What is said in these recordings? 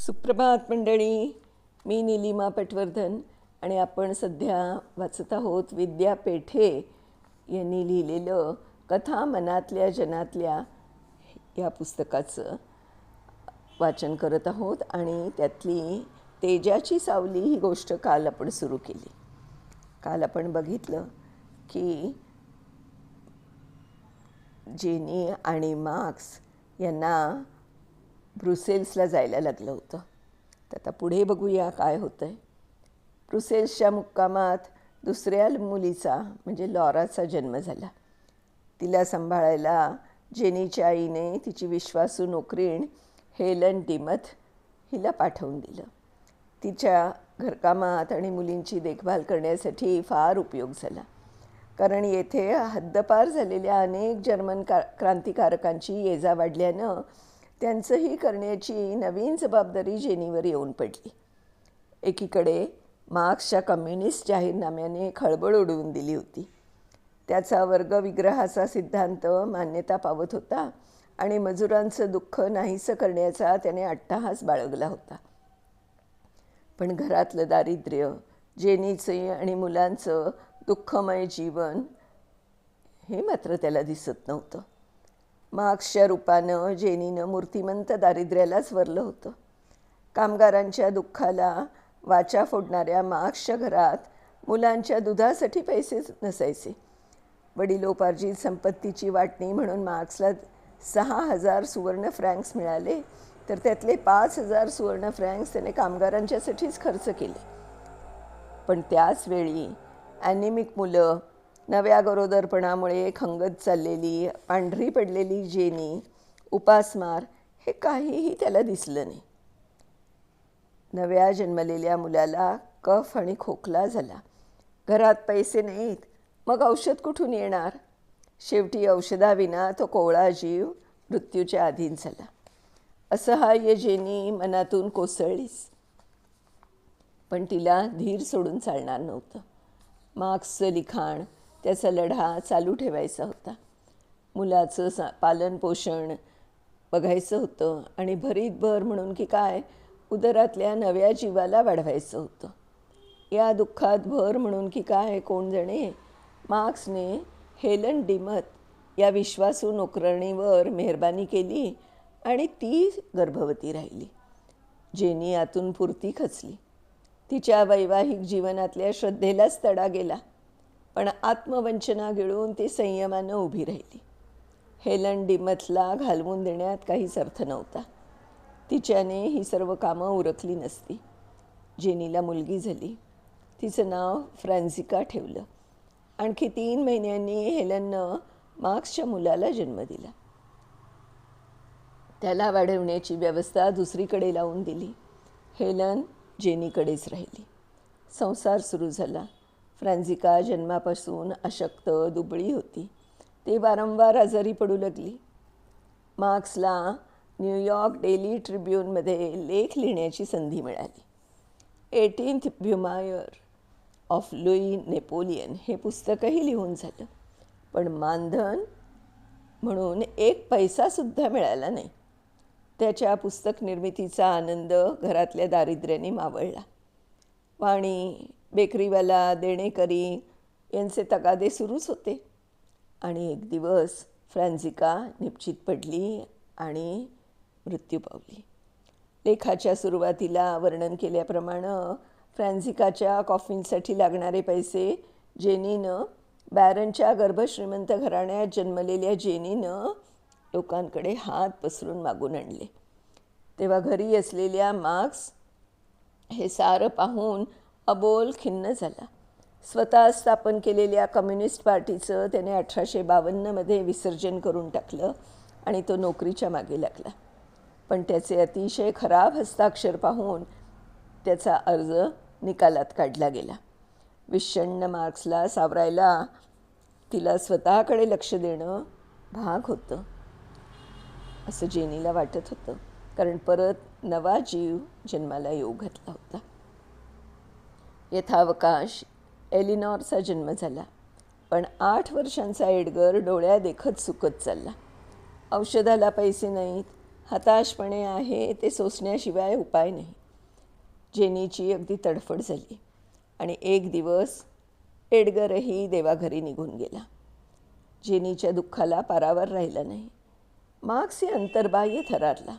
सुप्रभात मंडळी. मी निलिमा पटवर्धन आणि आपण सध्या वाचत आहोत विद्या पेठे यांनी लिहिलेलं कथा मनातल्या जनातल्या या पुस्तकाचं वाचन करत आहोत आणि त्यातली तेजाची सावली ही गोष्ट काल आपण सुरू केली. काल आपण बघितलं की जेनी आणि मार्क्स यांना ब्रुसेल्सला जायला लागलं होतं. तर आता पुढे बघूया काय होतं आहे ब्रुसेल्सच्या मुक्कामात दुसऱ्या मुलीचा म्हणजे लॉराचा जन्म झाला. तिला सांभाळायला जेनीच्या आईने तिची विश्वासू नोकरीण हेलन डिमथ हिला पाठवून दिलं. तिच्या घरकामात आणि मुलींची देखभाल करण्यासाठी फार उपयोग झाला. कारण येथे हद्दपार झालेल्या अनेक जर्मन का क्रांतिकारकांची ये जा वाढल्यानं त्यांचंही करण्याची नवीन जबाबदारी जेनीवर येऊन पडली. एकीकडे मार्क्सच्या कम्युनिस्ट जाहीरनाम्याने खळबळ उडवून दिली होती. त्याचा वर्गविग्रहाचा सिद्धांत मान्यता पावत होता आणि मजुरांचं दुःख नाहीसं करण्याचा त्याने अट्टाहास बाळगला होता. पण घरातलं दारिद्र्य जेनीचं आणि मुलांचं दुःखमय जीवन हे मात्र त्याला दिसत नव्हतं. मार्क्सच्या रूपानं जेनीनं मूर्तिमंत दारिद्र्यालाच वरलं होतं. कामगारांच्या दुःखाला वाचा फोडणाऱ्या मार्क्सच्या घरात मुलांच्या दुधासाठी पैसेच नसायचे. वडिलोपार्जित संपत्तीची वाटणी म्हणून मार्क्सला सहा हजार सुवर्ण फ्रँक्स मिळाले तर त्यातले पाच हजार सुवर्ण फ्रँक्स त्याने कामगारांच्यासाठीच खर्च केले. पण त्याचवेळी ॲनिमिक मुलं नव्या गरोदरपणामुळे खंगत चाललेली पांढरी पडलेली जेनी उपासमार हे काहीही त्याला दिसलं नाही. नव्या जन्मलेल्या मुलाला कफ आणि खोकला झाला. घरात पैसे नाहीत मग औषध कुठून येणार? शेवटी औषधाविना तो कोवळा जीव मृत्यूच्या अधीन झाला. असहाय्य जेनी मनातून कोसळलीच पण तिला धीर सोडून चालणार नव्हतं. मार्क्सचं लिखाण त्याचा लढा चालू ठेवायचा होता. मुलाचं सा पालनपोषण बघायचं होतं आणि भरीत भर म्हणून की काय उदरातल्या नव्या जीवाला वाढवायचं होतं. या दुःखात भर म्हणून की काय कोण जणे मार्क्सने हेलन डिमत या विश्वासू नोकरणीवर मेहरबानी केली आणि ती गर्भवती राहिली. जेनी आतून पुरती खचली. तिच्या वैवाहिक जीवनातल्या श्रद्धेलाच तडा गेला. पण आत्मवंचना गिळून ती संयमानं उभी राहिली. हेलन डिमथला घालवून देण्यात काहीच अर्थ नव्हता. तिच्याने ही सर्व कामं उरकली नसती. जेनीला मुलगी झाली. तिचं नाव फ्रान्झिका ठेवलं. आणखी तीन महिन्यांनी हेलननं मार्क्सच्या मुलाला जन्म दिला. त्याला वाढवण्याची व्यवस्था दुसरीकडे लावून दिली. हेलन जेनीकडेच राहिली. संसार सुरू झाला. फ्रान्झिका जन्मापासून अशक्त दुबळी होती. ती वारंवार आजारी पडू लागली. मार्क्सला न्यूयॉर्क डेली ट्रिब्यूनमध्ये लेख लिहिण्याची संधी मिळाली. Eighteenth Brumaire of Louis Napoleon हे पुस्तकही लिहून झालं. पण मानधन म्हणून एक पैसासुद्धा मिळाला नाही. त्याच्या पुस्तक निर्मितीचा आनंद घरातल्या दारिद्र्याने मावळला. वाणी बेकरीवाला देणेकरी यांचे तगादे सुरूच होते. आणि एक दिवस फ्रान्झिका निश्चित पडली आणि मृत्यू पावली. लेखाच्या सुरुवातीला वर्णन केल्याप्रमाणे फ्रान्झिकाच्या कॉफींसाठी लागणारे पैसे जेनीनं बॅरनच्या गर्भश्रीमंत घराण्यात जन्मलेल्या जेनीनं लोकांकडे हात पसरून मागून आणले. तेव्हा घरी असलेल्या मार्क्स हे सारं पाहून अबोल खिन्न झाला. स्वतः स्थापन केलेल्या कम्युनिस्ट पार्टीचं त्याने अठराशे बावन्नमध्ये विसर्जन करून टाकलं आणि तो नोकरीच्या मागे लागला. पण त्याचे अतिशय खराब हस्ताक्षर पाहून त्याचा अर्ज निकालात काढला गेला. विषण्ण मार्क्सला सावरायला तिला स्वतःकडे लक्ष देणं भाग होतं असं जेनीला वाटत होतं. कारण परत नवा जीव जन्माला येऊ घातला होता. यथावकाश एलिनॉरचा जन्म झाला. पण आठ वर्षांचा एडगर डोळ्या देखत सुकत चालला. औषधाला पैसे नाहीत हताशपणे आहे ते सोसण्याशिवाय उपाय नाही. जेनीची अगदी तडफड झाली आणि एक दिवस एडगरही देवाघरी निघून गेला. जेनीच्या दुःखाला पारावर राहिला नाही. मार्क्स हे अंतर्बाह्य थरारला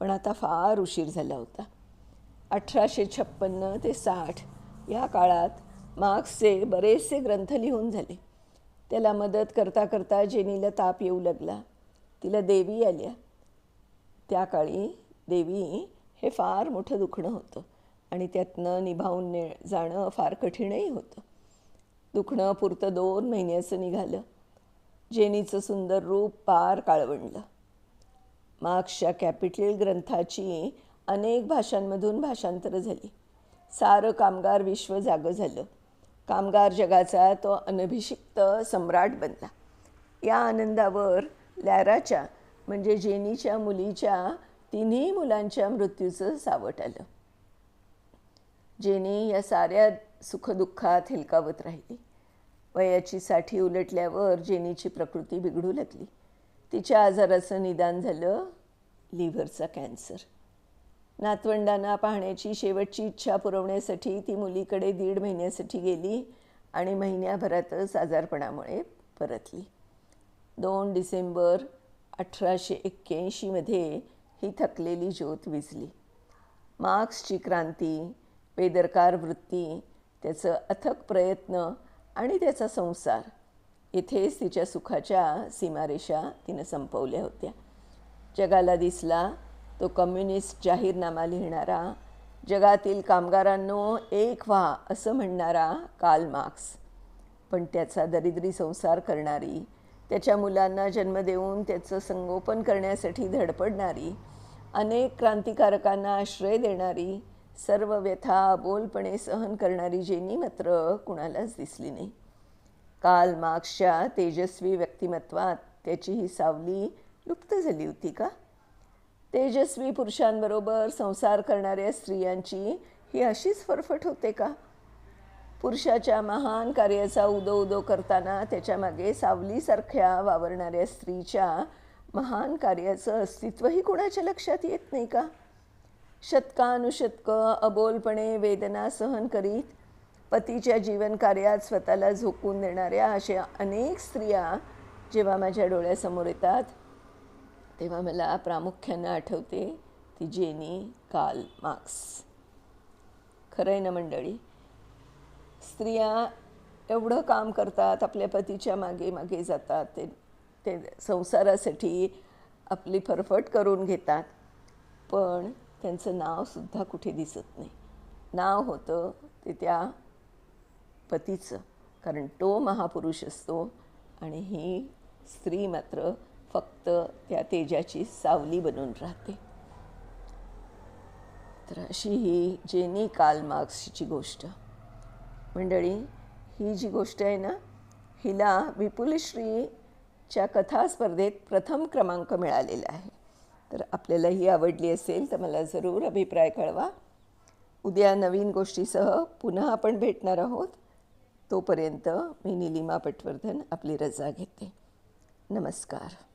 पण आता फार उशीर झाला होता. अठराशे छप्पन्न ते साठ या काळात मार्क्सचे बरेचसे ग्रंथ लिहून झाले. त्याला मदत करता करता जेनीला ताप येऊ लागला. तिला देवी आल्या. त्या काळी देवी हे फार मोठं दुखणं होतं आणि त्यातनं निभावून ने जाणं फार कठीणही होतं. दुखणं पुरतं दोन महिन्याचं निघालं. जेनीचं सुंदर रूप पार काळवंडलं. मार्क्सच्या कॅपिटल ग्रंथाची अनेक भाषांमधून भाषांतरं झाली. सारं कामगार विश्व जागं झालं. कामगार जगाचा तो अनभिषिक्त सम्राट बनला. या आनंदावर लॅराच्या म्हणजे जेनीच्या मुलीच्या तिन्ही मुलांच्या मृत्यूचं सावट आलं. जेनी या साऱ्या सुखदुःखात हेलकावत राहिली. वयाची साठी उलटल्यावर जेनीची प्रकृती बिघडू लागली. तिच्या आजाराचं निदान झालं लिव्हरचा कॅन्सर. नातवंडांना पाहण्याची शेवटची इच्छा पुरवण्यासाठी ती मुलीकडे दीड महिन्यासाठी गेली आणि महिन्याभरातच आजारपणामुळे परतली. दोन डिसेंबर अठराशे एक्क्याऐंशीमध्ये ही थकलेली ज्योत विजली मार्क्सची क्रांती बेदरकार वृत्ती त्याचं अथक प्रयत्न आणि त्याचा संसार इथेच तिच्या सुखाच्या सीमारेषा तिनं संपवल्या होत्या. जगाला दिसला तो कम्युनिस्ट जाहीरनामा लिहिणारा जगातील कामगारांनो एक व्हा असं म्हणणारा काल मार्क्स पण त्याचा दरिद्री संसार करणारी त्याच्या मुलांना जन्म देऊन त्याचं संगोपन करण्यासाठी धडपडणारी अनेक क्रांतिकारकांना आश्रय देणारी सर्व व्यथा बोलपणे सहन करणारी जेनी मात्र कुणालाच दिसली नाही. काल मार्क्सच्या तेजस्वी व्यक्तिमत्वात त्याची ही सावली लुप्त झाली होती का? तेजस्वी पुरुषांबरोबर संसार करणाऱ्या स्त्रियांची ही अशीच फरफट होते का? पुरुषाच्या महान कार्याचा उदो उदो करताना त्याच्यामागे सावलीसारख्या वावरणाऱ्या स्त्रीच्या महान कार्याचं अस्तित्वही कोणाच्या लक्षात येत नाही का? शतकानुशतकं अबोलपणे वेदना सहन करीत पतीच्या जीवनकार्यात स्वतःला झोकून देणाऱ्या अशा अनेक स्त्रिया जेव्हा माझ्या डोळ्यासमोर येतात तेव्हा मला प्रामुख्यानं आठवते ती जेनी काल मार्क्स. खरं आहे ना मंडळी? स्त्रिया एवढं काम करतात आपल्या पतीच्या मागे मागे जातात ते ते संसारासाठी आपली फरफट करून घेतात. पण त्यांचं नावसुद्धा कुठे दिसत नाही. नाव होतं ते त्या पतीचं. कारण तो महापुरुष असतो आणि ही स्त्री मात्र फक्त त्या तेजाची सावली बनून राहते. तर अशी ही जेनी काल मार्क्सची गोष्ट. मंडळी ही जी गोष्ट आहे ना हिला विपुलश्रीच्या कथा स्पर्धेत प्रथम क्रमांक मिळालेला आहे. तर आपल्याला ही आवडली असेल तर मला जरूर अभिप्राय कळवा. उद्या नवीन गोष्टीसह पुन्हा आपण भेटणार आहोत. तोपर्यंत मी निलिमा पटवर्धन आपली रजा घेते. नमस्कार.